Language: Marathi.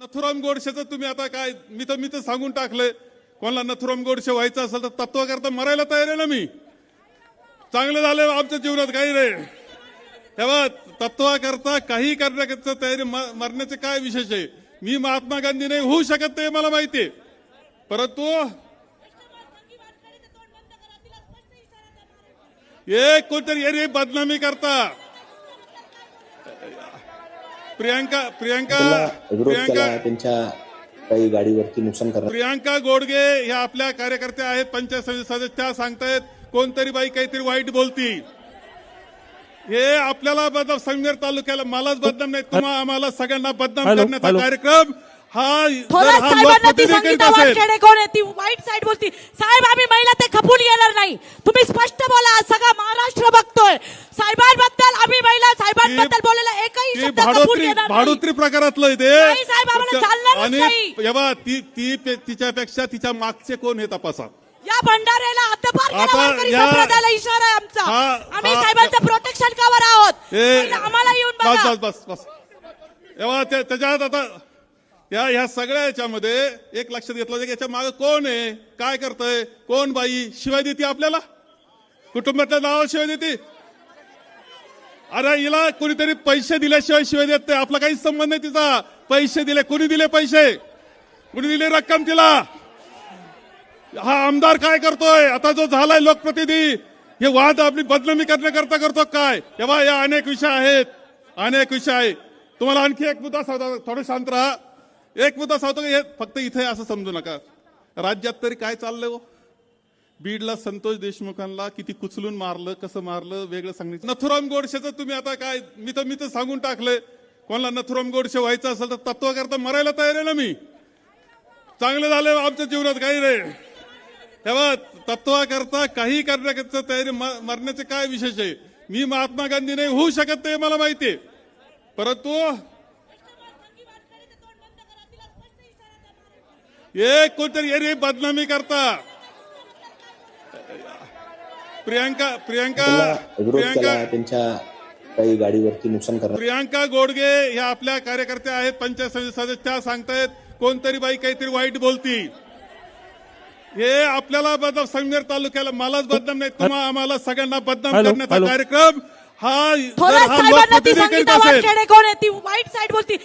नथुराम गोडसेचं तुम्ही आता काय मी तर मी तर सांगून टाकलंय. कोणाला नथुराम गोडसे व्हायचं असेल तर तत्वाकरता मरायला तयार आहे ना मी. चांगलं झालं आमच्या जीवनात काही नाही. तेव्हा तत्वाकरता काही करण्याकरता तयारी मरण्याचे काय विशेष आहे? मी महात्मा गांधी नाही होऊ शकत ते मला माहिती आहे. परंतु एक कोणतरी बदनामी करता. प्रियांका प्रियांका प्रियांका. त्यांच्या काही गाडीवरती नुकसान करण्यात प्रियांका गोडगे ह्या आपल्या कार्यकर्त्या आहेत पंचायत समिती सदस्य त्या सांगतायत कोणतरी बाई काहीतरी वाईट बोलती हे आपल्याला बदनाम संगमेर तालुक्याला मलाच बदनाम नाही तुम्हा आम्हाला सगळ्यांना बदनाम करण्याचा. कार्यक्रम. हा थोरात साहेबांना ती संगीता वानखेडे कोण आहे? ती वाईट साईड बोलती. साहेब आम्ही महिला ते खपून येणार नाही. ती भाडोत्री. भाडोत्री प्रकारातलं ते. आणि. हे बघा, ती ती तिच्यापेक्षा तिच्या मागचे कोण हे तपासा? या आता इशारा आहे आमचा. आम्ही साहेबांचं प्रोटेक्शन कवर आहोत. आम्हाला येऊन बस बस त्याच्यात आता या ह्या सगळ्या याच्यामध्ये एक लक्षात घेतलं की याच्या मागे कोण आहे? काय करतंय? कोण बाई? शिवाय देते आपल्याला? कुटुंबातल्या नावावर शिवाय देते? अरे हिला कोणीतरी पैसे दिल्याशिवाय शिवाय देत नाही. आपला काहीच संबंध नाही तिचा. पैसे दिले. कोणी दिले पैसे? कोणी दिले रक्कम तिला? हा आमदार काय करतोय? आता जो झालाय लोकप्रतिनिधी हे वाद आपली बदनामी करण्याकरता करतो काय? तेव्हा या अनेक विषय आहेत. अनेक विषय आहे तुम्हाला आणखी एक मुद्दा सांगतो. थोडं शांत राहा. एक मुद्दा सांगतो की हे फक्त इथे असं समजू नका. राज्यात तरी काय चाललंय हो? बीडला संतोष देशमुखांना किती कुचलून मारलं कसं मारलं वेगळं सांगितलं नथुराम गोडशेचं तुम्ही आता काय मी तर मी तर सांगून टाकलंय. कोणाला नथुराम गोडशे व्हायचं असेल तर तत्वाकरता मरायला तयार आहे ना मी. चांगलं झालं आमच्या जीवनात काही रे तेव्हा तत्वाकरता काही करण्याकरता तयारी म- मरण्याचे काय विशेष आहे? मी महात्मा गांधी नाही होऊ शकत ते मला माहिती आहे. परंतु एक कोणतरी एरी बदनामी करता. प्रियांका प्रियांका प्रियांका. त्यांच्या काही गाडीवरती नुकसान करण्यात प्रियांका गोडगे ह्या आपल्या कार्यकर्त्या आहेत पंचायत समिती सदस्य त्या सांगतायत कोणतरी बाई काहीतरी वाईट बोलती. हे आपल्याला बदनाम संगमेर तालुक्याला मलाच बदनाम नाही तुम्हा आम्हाला सगळ्यांना बदनाम करण्याचा. कार्यक्रम. हा जर हा साहेबांना ती लोकप्रतिनिधी करीत संगीता असेल. कोण आहे ती वाईट साईड बोलती.